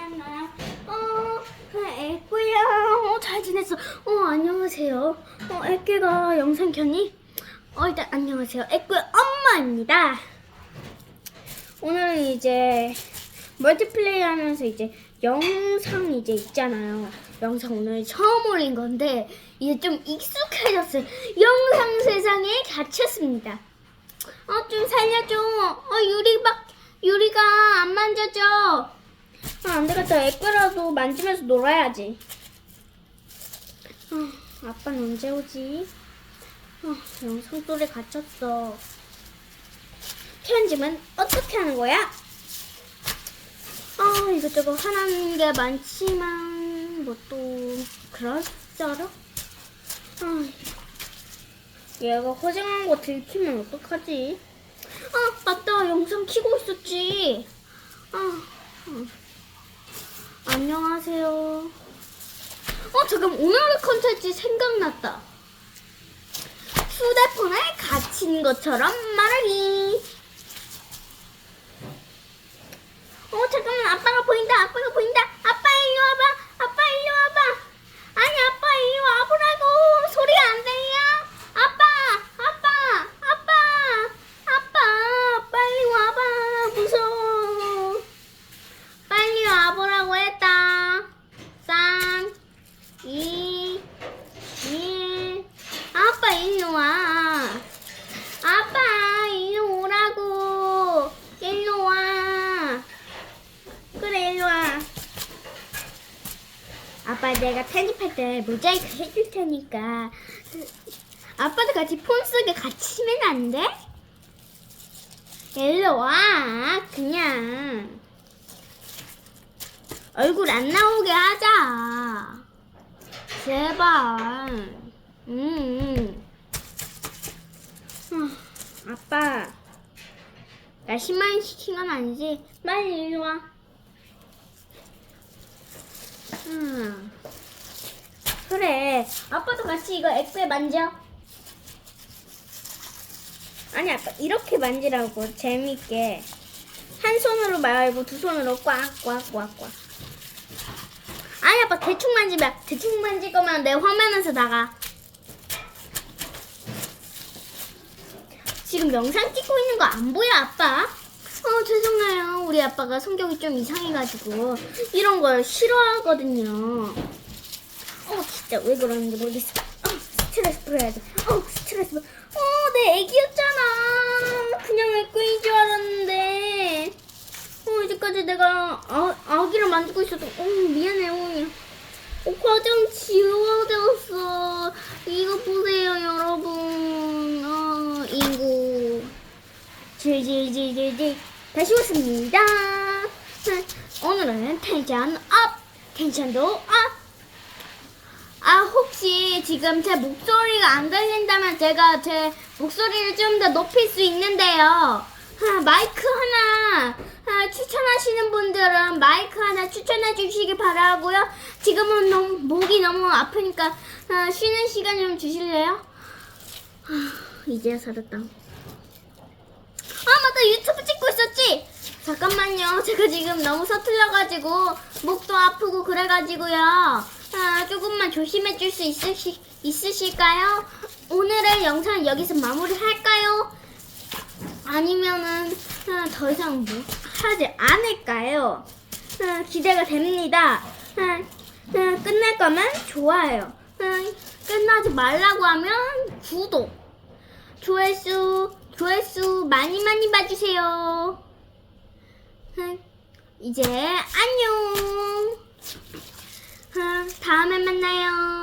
만났나? 어, 그래, 애꾸야. 어, 잘 지냈어. 어, 안녕하세요. 어, 애꾸가 영상 켰니? 어, 일단 안녕하세요. 애꾸의 엄마입니다. 오늘은 이제 멀티플레이 하면서 이제 영상 이제 있잖아요. 영상 오늘 처음 올린 건데 이제 좀 익숙해졌어요. 영상 세상에 갇혔습니다. 어, 좀 살려줘. 어, 유리 막, 유리가 안 만져져. 아, 안 되겠다. 애꾸라도 만지면서 놀아야지. 아, 아빠는 언제 오지? 아, 영상 속에 갇혔어. 편집은 어떻게 하는 거야? 아, 이것저것 하는 게 많지만, 뭐 또, 그럴저러? 아, 얘가 허생한 거 들키면 어떡하지? 아, 맞다. 영상 키고 있었지. 아, 아. 안녕하세요. 어, 잠깐 컨텐츠 생각났다. 휴대폰에 갇힌 것처럼 말하기. 어, 잠깐만. 아빠가 보인다. 아빠가 보인다. 아빠 일로 와봐. 아빠 일로 와봐. 아니, 아빠 일로 와보라고. 소리가 안 들려. 아빠, 아빠, 아빠, 아빠, 빨리 와봐. 무서워. 빨리 와보라고 했다. 3, 2, 1. 아빠 일로 와. 아빠 일로 오라고. 일로 와. 그래 일로 와. 아빠 내가 편집할 때 모자이크 해줄 테니까 아빠도 같이 폰 속에 갇히면 안 돼? 일로 와 그냥 얼굴 안 나오게 하자 제발 음. 음. 아, 아빠 나 10만 시킨 건 아니지? 빨리 일로 와 음. 그래. 아빠도 같이 이거 엑스에 만져. 아니, 아빠, 이렇게 만지라고. 재밌게. 한 손으로 말고 두 손으로 꽉, 꽉, 꽉, 꽉. 아니, 아빠, 대충 만지면, 대충 만질 거면 내 화면에서 나가. 지금 영상 찍고 있는 거 안 보여, 아빠? 어, 죄송해요. 우리 아빠가 성격이 좀 이상해가지고 이런 걸 싫어하거든요. 어, 진짜 왜 그러는지 모르겠어. 어, 스트레스 풀어야지. 어, 스트레스 풀. 어, 내 애기였잖아. 그냥 애꾸인 줄 알았는데. 어, 이제까지 내가 아, 아기를 만지고 있어도 어, 미안해, 어머니. 어, 과장 지워졌어. 이거 보세요, 여러분. 어, 인구. 질질질질질 다시 왔습니다. 오늘은 텐션 업, 텐션도 업. 아 혹시 지금 제 목소리가 안 들린다면 제가 제 목소리를 좀 더 높일 수 있는데요. 아, 마이크 하나 아, 추천하시는 분들은 마이크 하나 추천해 주시기 바라고요. 지금은 너무 목이 너무 아프니까 아, 쉬는 시간 좀 주실래요? 아, 이제야 살았다. 아 맞다 유튜브 잠깐만요 제가 지금 너무 서툴러가지고 목도 아프고 그래가지고요 아, 조금만 조심해 줄 수 있으시, 있으실까요? 오늘의 영상 여기서 마무리할까요? 아니면은 아, 더 이상 뭐 하지 않을까요? 아, 기대가 됩니다 아, 아, 끝낼 거면 좋아요 아, 끝나지 말라고 하면 구독 조회수 조회수 많이 많이 봐주세요. 이제 안녕. 다음에 만나요.